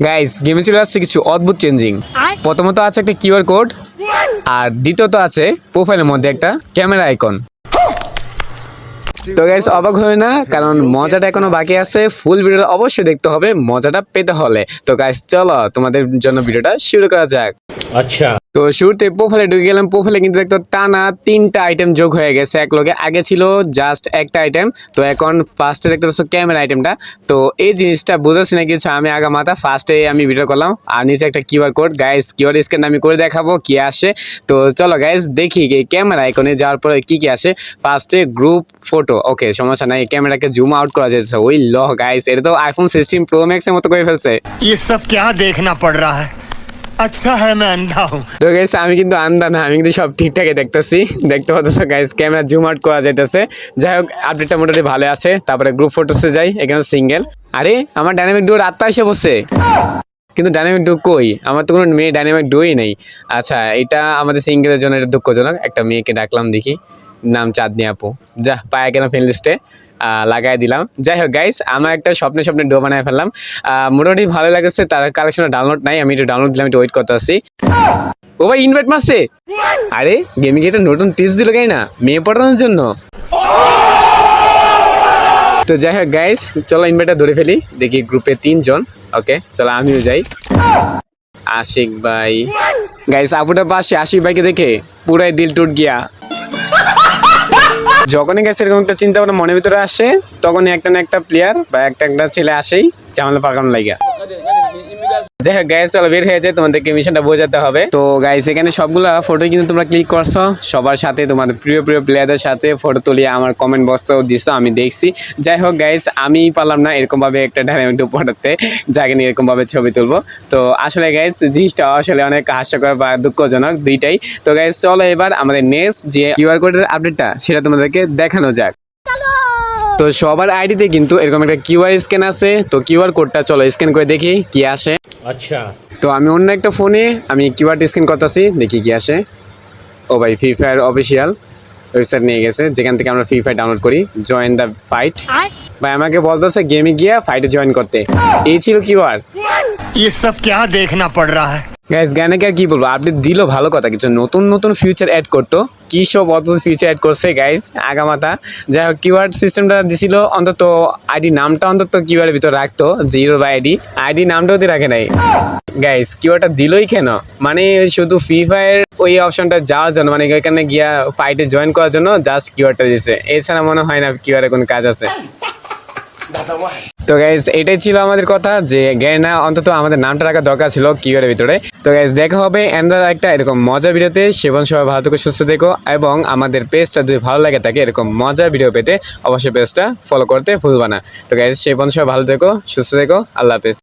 Guys গেমে চলে আসছে কিছু অদ্ভুত চেঞ্জিং প্রথমত আছে একটা কিউআর কোড আর দ্বিতীয়ত আছে প্রোফাইলের মধ্যে একটা ক্যামেরা আইকন তো গাইস অবাক হয় না? কারণ মজাটা এখনও বাকি আছে ফুল ভিডিওটা অবশ্যই দেখতে হবে মজাটা পেতে হলে। তো গাইস চলো তোমাদের জন্য ভিডিওটা শুরু করা যাক। अच्छा তো শুরুতে প্রোফাইলে ঢুকে গেলাম প্রোফাইলে কিন্তু দেখতো টানা তিনটা আইটেম যোগ হয়ে গেছে এক লগে আগে ছিল জাস্ট একটা আইটেম তো এখন ফার্স্টে দেখতে পাচ্ছ ক্যামেরা আইটেমটা তো এই জিনিসটা বুঝাচ্ছি না কিছু আমি আগা মাথা ফার্স্টে আমি ভিডিও করলাম আর নিচে একটা QR code guys QR scan আমি করে দেখাবো কি আসে তো চলো গাইস দেখি এই ক্যামেরা আইকনে যাওয়ার পরে কি কি আসে ফার্স্টে গ্রুপ ফটো ওকে সমস্যা নাই ক্যামেরাকে জুম আউট করা যাচ্ছে ওই ল গাইস এটা তো আইফোন সিক্সটিন প্রো ম্যাক্সের মতো করে ফেলছে ये सब क्या देखना पड़ रहा है আচ্ছা হ্যাঁ না, নাও। তো গাইস আমি কিন্তু আন্দা আমি কিন্তু সব ঠিকঠাকই দেখতেছি। দেখতে পাচ্ছ গাইস ক্যামেরা জুম আউট করা যাইতেছে। যাই হোক আপডেটটা মোটামুটি ভালো আছে। তারপরে গ্রুপ ফটোসে যাই, এখানে সিঙ্গেল আরে, আমার ডাইনামিক ডুয়ো রাতটা এসে বসে কিন্তু ডাইনামিক ডু কই? আমার তো কোনো মেয়ে ডাইনামিক ডুই নেই। আচ্ছা এটা আমাদের সিঙ্গেলের জন্য এটা দুঃখজনক। একটা মেয়েকে ডাকলাম দেখি। নাম চাঁদনি আপু। যা, পায়ে গেলাম ফ্রেন্ড লিস্টে লাগাই দিলাম। যাই হোক গাইস আমার একটা স্বপ্নে স্বপ্নে ডো বানায় ফেললাম। মোটামুটি ভালো লাগছে, তার কালেকশনে ডাউনলোড নাই, আমি একটু ডাউনলোড দিলাম, একটু ওয়েট করতে আসি ও ভাই ইনভাইট মারছে? আরে গেমিং একটা নতুন টিপস দিল গাই না? মেয়ে পড়ানোর জন্য। তো যাই হোক গাইস চলো ইনভাইটটা ধরে ফেলি। দেখি গ্রুপে তিনজন। ওকে চলো আমিও যাই। আশিক ভাই। গাইস আপুটা পাশে আশিক ভাইকে দেখে পুরাই দিল টুট গিয়া। যখনই গেছে এরকম একটা চিন্তা ভাবনা মনের ভিতরে আসে, তখনই একটা না একটা প্লেয়ার বা একটা একটা ছেলে আসেই ঝামেলা পাকানো লাগিয়া যাই হোক গাইস চলো বের হয়ে যায় তোমাদেরকে মিশনটা বোঝাতে হবে। তো গাইস এখানে সবগুলা ফটো কিন্তু তোমরা ক্লিক করছ। সবার সাথে তোমাদের প্রিয় প্রিয় প্লেয়ারদের সাথে ফটো তুলিয়ে আমার কমেন্ট বক্সেও দিছো, আমি দেখছি। যাই হোক গাইস আমি পারলাম না এরকম ভাবে একটা ডায়মন্ড ফটোতে যাকে নিয়ে এরকম ভাবে ছবি তুলবো। তো, আসলে গাইস জিনিসটা আসলে অনেক হাস্যকর বা দুঃখজনক দুইটাই। তো গাইস চলো এবার আমাদের নেক্সট যে কিউআর কোডের আপডেটটা সেটা তোমাদেরকে দেখানো যাক। তো, সবার আইডিতে কিন্তু এরকম একটা কিউআর স্ক্যান আছে। তো কিউআর কোডটা চলো স্ক্যান করে দেখি, কি আসে। अच्छा তো আমি অন্য একটা ফোনে আমি কিউআর স্ক্যান করতেছি দেখি কি আসে ও ভাই ফ্রি ফায়ার অফিসিয়াল ওয়েবসাইট নিয়ে গেছে যেখান থেকে আমরা ফ্রি ফায়ার ডাউনলোড করি জয়েন দ্য ফাইট ভাই আমাকে বলতেছে গেমে গিয়ে ফাইটে জয়েন করতে এই ছিল কিউআর ये सब क्या देखना पड़ रहा है গাইস জ্ঞানকে আর কি বলব? আপনি দিল ভালো কথা, কিছু নতুন নতুন ফিউচার অ্যাড করতো। কি সব অদ্ভুত ফিউচার অ্যাড করছে গাইস আগামাতা। যাই হোক কিওয়ার্ড সিস্টেমটা দিছিল, অন্তত আইডি নামটা অন্তত কিওয়ার্ডের ভিতর রাখতো জিরো বা আইডি আইডি নামটাও দিয়ে রাখে নাই। গাইস কিওয়ার্ডটা দিলই কেন? মানে শুধু ফ্রি ফায়ার ওই অপশনটা যাওয়ার জন্য মানে ওইখানে গিয়া ফাইটে জয়েন করার জন্য জাস্ট কিওয়ার্ডটা দিছে। এছাড়া মনে হয় না কিওয়ার্ডে কোনো কাজ আছে। তো গাইজ এটাই ছিল আমাদের কথা, যে গ্যানা অন্তত আমাদের নামটা রাখা দরকার ছিল কিওয়ারের ভিতরে। তো গাইজ দেখা হবে এন্ডার একটা এরকম মজা ভিডিওতে। সেবন সবাই ভালো থেকে, সুস্থ দেখো এবং আমাদের পেজটা যদি ভালো লাগে থাকে এরকম মজা ভিডিও পেতে অবশ্যই পেজটা ফলো করতে ভুলবা না। তো গাইজ সেবন সবাই ভালো থেকো, সুস্থ দেখো আল্লাহ হাফেজ।